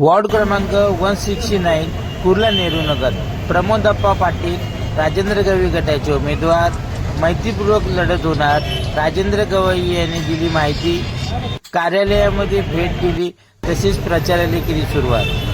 Ward क्रमांक one sixty nine Kurla Nehru Nagar. Pramodappa Patil Rajendra Gavai गटाचे उमेदवार. मैत्रीपूर्वक लढत होणार. राजेंद्र गवई यांनी दिली माहिती. कार्यालयामध्ये भेट दिली. तसेच प्रचाराला केली सुरुवात.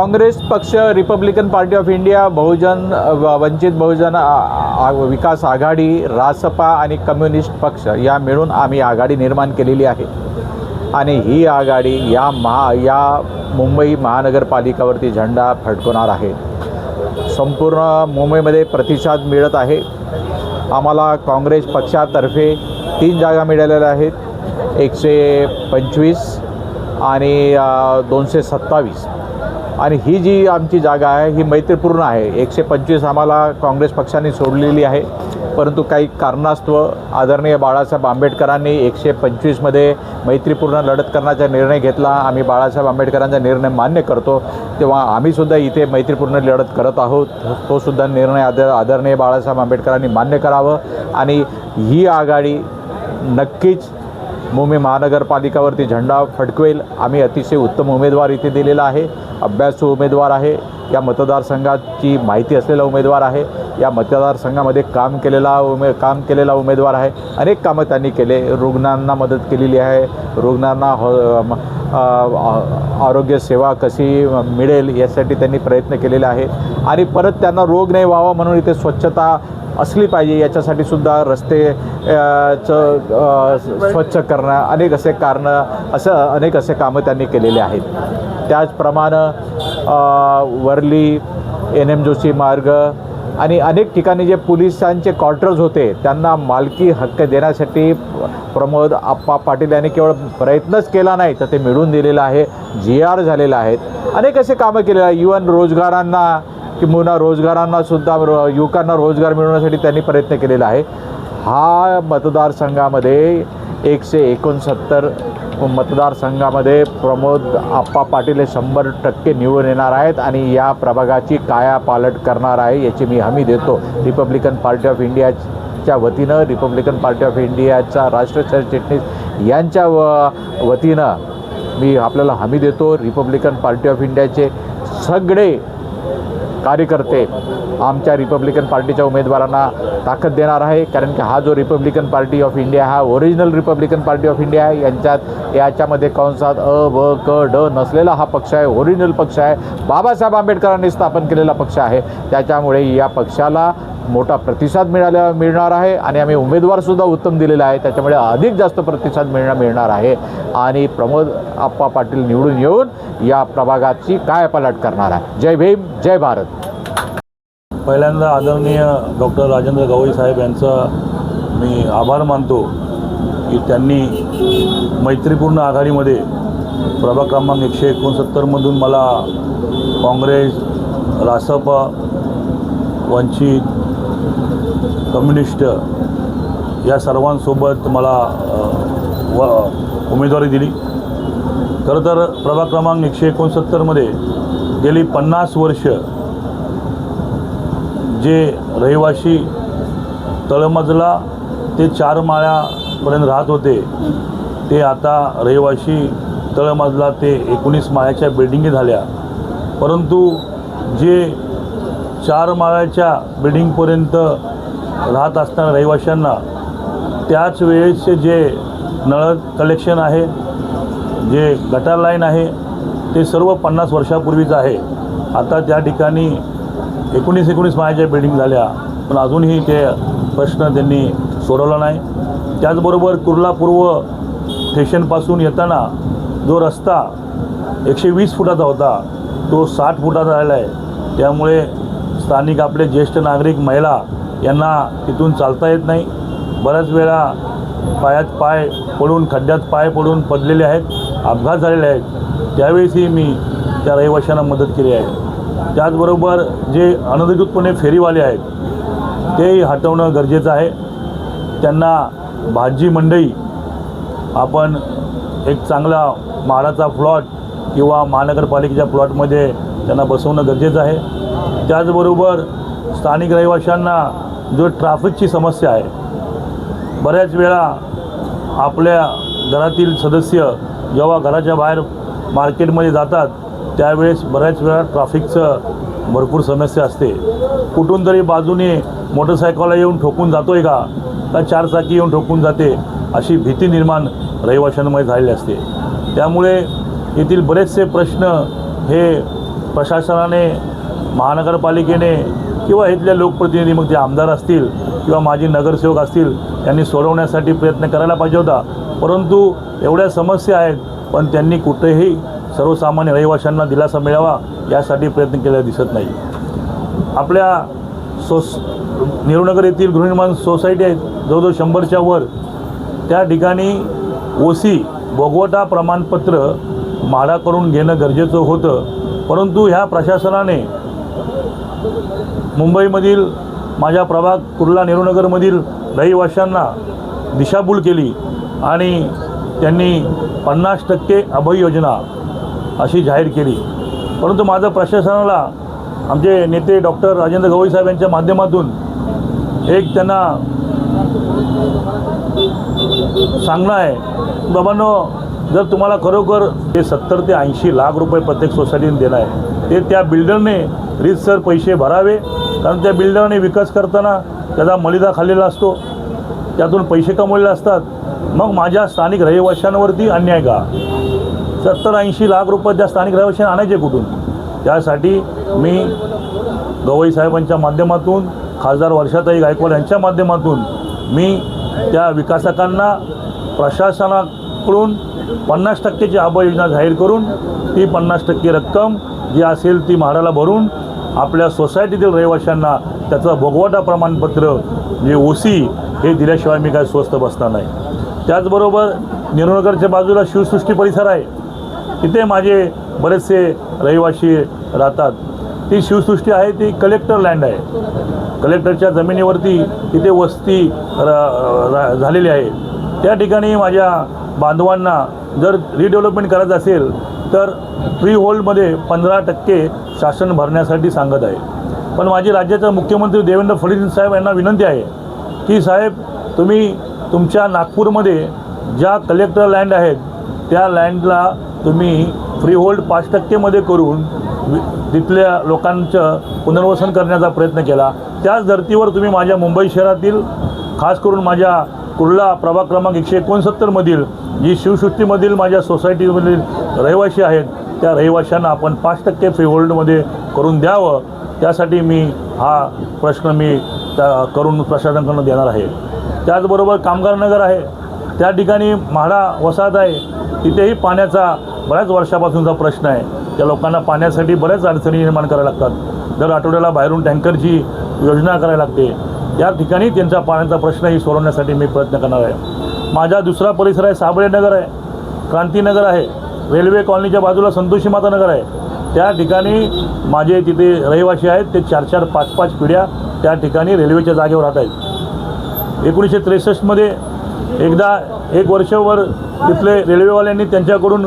काँग्रेस पक्ष Republican Party of India Bahujan व- वंचित बहुजन विकास आघाडी रासपा आणि कम्युनिस्ट पक्ष या मिळून आम्ही आघाडी निर्माण केलेली आहे. आणि ही आघाडी या महा या मुंबई महानगरपालिकावरती झेंडा फडकवणार आहे. संपूर्ण मुंबईमध्ये प्रतिसाद मिळत आहे. आम्हाला काँग्रेस पक्षातर्फे तीन जागा मिळालेल्या आहेत. एकशे पंचवीस आणि दोनशे सत्तावीस. आणि ही जी आमची जागा आहे ही मैत्रीपूर्ण आहे. एकशे पंचवीस आम्हाला काँग्रेस पक्षाने सोडलेली आहे. परंतु काही कारणास्तव आदरणीय बाळासाहेब आंबेडकरांनी एकशे पंचवीसमध्ये मैत्रीपूर्ण लढत करण्याचा निर्णय घेतला. आम्ही बाळासाहेब आंबेडकरांचा निर्णय मान्य करतो. तेव्हा आम्हीसुद्धा इथे मैत्रीपूर्ण लढत करत आहोत. तोसुद्धा निर्णय आदर आदरणीय बाळासाहेब आंबेडकरांनी मान्य करावं. आणि ही आघाडी नक्कीच मुंबई महानगरपालिकावरती झेंडा फडकवेल. आम्ही अतिशय उत्तम उमेदवार इथे दिलेला आहे. अभ्यासू उमेदवार आहे. या मतदारसंघाची माहिती असलेला उमेदवार आहे. या मतदारसंघामध्ये काम केलेला उमे काम केलेला उमेदवार आहे. अनेक कामं त्यांनी केले. रुग्णांना मदत केलेली आहे. रुग्णांना हो आरोग्य सेवा कशी मिळेल यासाठी त्यांनी प्रयत्न केलेले आहे आणि परत त्यांना रोग नाही व्हावा म्हणून इथे स्वच्छता असली पाहिजे याच्यासाठी सुद्धा रस्ते च स्वच्छ करणं अनेक असे कारणं असं अनेक असे कामं त्यांनी केलेले आहेत. त्याचप्रमाणे वरली एन एम जोशी मार्ग आणि अनेक ठिकाणी जे पोलिसांचे क्वार्टर्स होते त्यांना मालकी हक्क देण्यासाठी प्रमोद आप्पा पाटील यांनी केवळ प्रयत्नच केला नाही तर ते मिळून दिलेलं आहे जी आर झालेलं आहेत अनेक असे कामं केलेलं आहे. इवन रोजगारांना किंबहुना रोजगारांना सुद्धा रो- युवकांना रोजगार मिळवण्यासाठी त्यांनी प्रयत्न केलेला आहे. हा मतदारसंघामध्ये एकशे एकोणसत्तर मतदारसंघामध्ये प्रमोद आप्पा पाटील हे शंभर टक्के निवडून येणार आहेत आणि या प्रभागाची कायापालट करणार आहे याची मी हमी देतो. रिपब्लिकन पार्टी ऑफ इंडियाच्या वतीनं रिपब्लिकन पार्टी ऑफ इंडियाचा राष्ट्र सरचिटणीस यांच्या व वतीनं मी आपल्याला हमी देतो. रिपब्लिकन पार्टी ऑफ इंडियाचे सगळे कार्यकर्ते आमच्या रिपब्लिकन पार्टीच्या उमेदवारांना ताकद देणार आहे. कारण की हा जो रिपब्लिकन पार्टी ऑफ इंडिया हा original Republican Party of India आहे. यांच्यात याच्यामध्ये कंसात अ ब क ड नसलेला हा पक्ष आहे. ओरिजिनल पक्ष आहे. बाबासाहेब आंबेडकरांनी स्थापन केलेला पक्ष आहे. त्याच्यामुळे या पक्षाला मोठा प्रतिसाद मिळाल्या मिळणार आहे आणि आम्ही उमेदवारसुद्धा उत्तम दिलेला आहे त्याच्यामुळे अधिक जास्त प्रतिसाद मिळणं मिळणार आहे. आणि प्रमोद आप्पा पाटील निवडून येऊन या प्रभागाची काय पलट करणार आहे. जय भीम जय भारत. पहिल्यांदा आदरणीय डॉक्टर राजेंद्र गवई साहेब यांचा मी आभार मानतो की त्यांनी मैत्रीपूर्ण आघाडीमध्ये प्रभाग क्रमांक एकशे एकोणसत्तरमधून मला काँग्रेस रासपा वंचित कम्युनिस्ट या सर्वांसोबत मला व उमेदवारी दिली. खरं तर प्रभाग क्रमांक एकशे एकोणसत्तरमध्ये गेली पन्नास वर्ष जे रहिवाशी तळमजला ते चार माळ्यापर्यंत राहत होते ते आता रहिवाशी तळमजला ते एकोणीस माळ्याच्या बिल्डिंगी झाल्या. परंतु जे चार माळ्याच्या बिल्डिंगपर्यंत राहत असणाऱ्या रहिवाशांना त्याच वेळेचे जे नळ कलेक्शन आहे जे गटार लाईन आहे ते सर्व पन्नास वर्षापूर्वीचं आहे. आता त्या ठिकाणी एकोणीस एकोणीस माळ्याच्या बिल्डिंग झाल्या पण अजूनही ते प्रश्न त्यांनी सोडवला नाही. त्याचबरोबर कुर्ला पूर्व स्टेशनपासून येताना जो रस्ता एकशे वीस फुटाचा होता तो साठ फुटाचा झाला आहे. त्यामुळे स्थानिक आपले ज्येष्ठ नागरिक महिला यांना तिथून चालता येत नाही. बऱ्याच वेळा पायात पाय पडून खड्ड्यात पाय पडून पडलेले आहेत अपघात झालेले आहेत. त्यावेळेसही मी त्या रहिवाशांना मदत केली आहे. त्याचबरोबर जे अनधिकृतपणे फेरीवाले आहेत तेही हटवणं गरजेचं आहे. त्यांना भाजी मंडई आपण एक चांगला म्हाडाचा प्लॉट किंवा महानगरपालिकेच्या प्लॉटमध्ये त्यांना बसवणं गरजेचं आहे. त्याचबरोबर स्थानिक रहिवाशांना जो ट्रॅफिकची समस्या आहे बऱ्याच वेळा आपल्या घरातील सदस्य जेव्हा घराच्या बाहेर मार्केटमध्ये जातात त्यावेळेस बऱ्याच वेळा ट्रॅफिकचं भरपूर समस्या असते. कुठून तरी बाजूने मोटरसायकलला येऊन ठोकून जातो आहे का? का चारचाकी येऊन ठोकून जाते? अशी भीती निर्माण रहिवाशांमध्ये झालेली असते. त्यामुळे येथील बरेचसे प्रश्न हे प्रशासनाने महानगरपालिकेने किंवा इथल्या लोकप्रतिनिधी मग ते आमदार असतील किंवा माजी नगरसेवक असतील यांनी सोडवण्यासाठी प्रयत्न करायला पाहिजे होता. परंतु एवढ्या समस्या आहेत पण त्यांनी कुठेही सर्वसामान्य रहिवाशांना दिलासा मिळावा यासाठी प्रयत्न केलेला दिसत नाही. आपल्या सोस नेहरूनगर येथील गृहनिर्माण सोसायटी आहेत जवळजवळ शंभरच्या वर. त्या ठिकाणी ओसी भोगवटा प्रमाणपत्र म्हाडाकडून घेणं गरजेचं होतं. परंतु ह्या प्रशासनाने मुंबईमधील माझ्या प्रभाग कुर्ला नेहरूनगरमधील रहिवाशांना दिशाभूल केली आणि त्यांनी पन्नास टक्के अभय योजना अशी जाहीर केली. परंतु माझं प्रशासनाला आमचे नेते डॉक्टर राजेंद्र गवई साहेब यांच्या माध्यमातून एक त्यांना सांगणं आहे बाबांनो जर तुम्हाला खरोखर ते सत्तर ते ऐंशी लाख रुपये प्रत्येक सोसायटीने देणं आहे ते त्या बिल्डरने रीतसर पैसे भरावे. कारण त्या बिल्डरने विकास करताना त्याचा मलिदा खाल्लेला असतो त्यातून पैसे कमवलेले असतात. मग माझ्या स्थानिक रहिवाशांवरती अन्याय का? सत्तर ऐंशी लाख रुपये त्या स्थानिक रहिवाशांना आणायचे कुठून? त्यासाठी मी गवई साहेबांच्या माध्यमातून खासदार वर्षाताई गायकवाड यांच्या माध्यमातून मी त्या विकासकांना प्रशासनाकडून पन्नास टक्केची आबा योजना जाहीर करून ती पन्नास टक्के रक्कम जी असेल ती म्हाडाला भरून आपल्या सोसायटीतील रहिवाशांना त्याचं भोगवटा प्रमाणपत्र जे ओसी हे दिल्याशिवाय मी काय स्वस्त बसणार नाही. त्याचबरोबर निरुनगरच्या बाजूला शिवसृष्टी परिसर आहे. तिथे माझे बरेचसे रहिवाशी राहतात. ती शिवसृष्टी आहे ती कलेक्टर लँड आहे. कलेक्टरच्या जमिनीवरती तिथे वस्ती र- झालेली आहे. त्या ठिकाणी माझ्या बांधवांना जर रिडेव्हलपमेंट करायचं असेल तर फ्री होल्डमध्ये पंधरा टक्के शासन भरण्यासाठी सांगत आहे. पण माझी राज्याचा मुख्यमंत्री देवेंद्र फडणवीस साहेब यांना विनंती आहे की साहेब तुम्ही तुमच्या नागपूरमध्ये ज्या कलेक्टर लँड आहेत त्या लँडला तुम्ही फ्री होल्ड पाच टक्केमध्ये करून वि- तिथल्या लोकांचं पुनर्वसन करण्याचा प्रयत्न केला. त्याच धर्तीवर तुम्ही माझ्या मुंबई शहरातील खास करून माझ्या कुर्ला प्रभाग क्रमांक एकशे एकोणसत्तरमधील जी शिवसृष्टीमधील माझ्या सोसायटीमधील रहिवाशी आहेत त्या रहिवाशांना आपण पाच टक्के फ्री होल्डमध्ये करून द्यावं. त्यासाठी मी हा प्रश्न मी त्या करून प्रशासनाकडून देणार आहे. त्याचबरोबर कामगार नगर आहे. त्या ठिकाणी म्हाडा वसाहत आहे. तिथेही पाण्याचा बऱ्याच वर्षापासूनचा प्रश्न आहे. त्या लोकांना पाण्यासाठी बऱ्याच अडचणी निर्माण कराव्या लागतात. दर आठवड्याला बाहेरून टँकरची योजना करायला लागते. त्या ठिकाणी त्यांचा पाण्याचा प्रश्नही सोडवण्यासाठी मी प्रयत्न करणार आहे. माझा दुसरा परिसर आहे साबळेनगर आहे. क्रांतीनगर आहे. रेल्वे कॉलनीच्या बाजूला संतोषी माता नगर आहे. त्या ठिकाणी माझे तिथे रहिवासी आहेत. ते चार चार पाच पाच पिढ्या त्या ठिकाणी रेल्वेच्या जागेवर राहत आहेत. एकोणीसशे त्रेसष्टमध्ये एकदा एक वर्षभर तिथले रेल्वेवाल्यांनी त्यांच्याकडून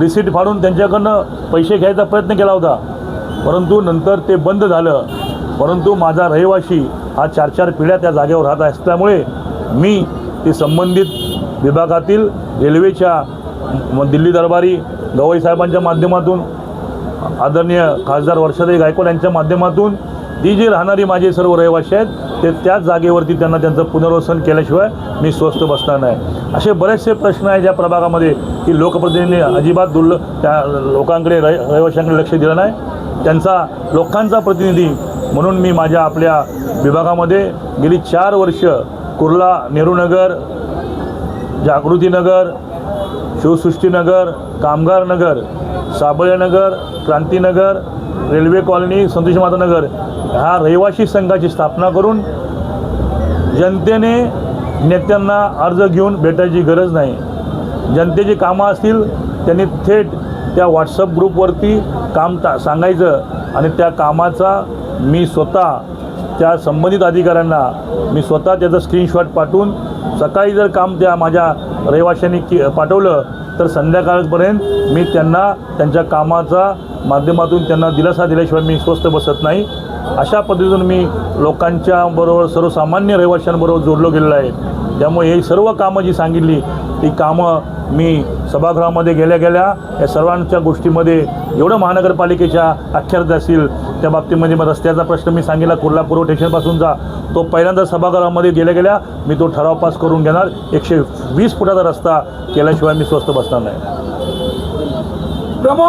रिसीट फाडून त्यांच्याकडनं पैसे घ्यायचा प्रयत्न केला होता. परंतु नंतर ते बंद झालं. परंतु माझा रहिवाशी हा चार चार पिढ्या त्या जागेवर राहत असल्यामुळे मी ते संबंधित विभागातील रेल्वेच्या म- दिल्ली दरबारी गवई साहेबांच्या माध्यमातून आदरणीय खासदार वर्षाताई गायकवाड यांच्या माध्यमातून ती जी राहणारी माझे सर्व रहिवासी आहेत ते त्याच जागेवरती त्यांना त्यांचं पुनर्वसन केल्याशिवाय मी स्वस्त बसणार नाही. असे बरेचसे प्रश्न आहेत ज्या प्रभागामध्ये की लोकप्रतिनिधींनी अजिबात दुर्ल त्या लोकांकडे रहि रहिवाशांकडे लक्ष दिलं नाही. त्यांचा लोकांचा प्रतिनिधी म्हणून मी माझ्या आपल्या विभागामध्ये गेली चार वर्ष कुर्ला नेहरूनगर जागृतीनगर शिवसृष्टीनगर कामगारनगर साबळेनगर क्रांतीनगर रेल्वे कॉलनी संतोषी मातानगर ह्या रहिवासी संघाची स्थापना करून जनतेने नेत्यांना अर्ज घेऊन भेटायची गरज नाही. जनतेची कामं असतील त्यांनी थेट त्या व्हॉट्सअप ग्रुपवरती काम ता सांगायचं आणि त्या कामाचा मी स्वतः त्या संबंधित अधिकाऱ्यांना मी स्वतः त्याचं स्क्रीनशॉट पाठवून सकाळी जर काम त्या माझ्या रहिवाशांनी की पाठवलं तर संध्याकाळपर्यंत मी त्यांना त्यांच्या कामाचा माध्यमातून त्यांना दिलासा दिल्याशिवाय मी स्वस्त बसत नाही. अशा पद्धतीतून मी लोकांच्या बरोबर सर्वसामान्य रहिवाशांबरोबर जोडलो गेलेलो आहे. त्यामुळे ही सर्व कामं जी सांगितली ती कामं मी सभागृहामध्ये गेल्या गेल्या या सर्वांच्या गोष्टीमध्ये एवढं महानगरपालिकेच्या अख्यात असतील त्या बाबतीमध्ये मग रस्त्याचा प्रश्न मी सांगितला कुर्ला पूर्व स्टेशनपासूनचा तो पहिल्यांदा सभागृहामध्ये गेल्या गेल्या मी तो ठराव पास करून घेणार. एकशे वीस फुटाचा रस्ता केल्याशिवाय मी स्वस्त बसणार नाही.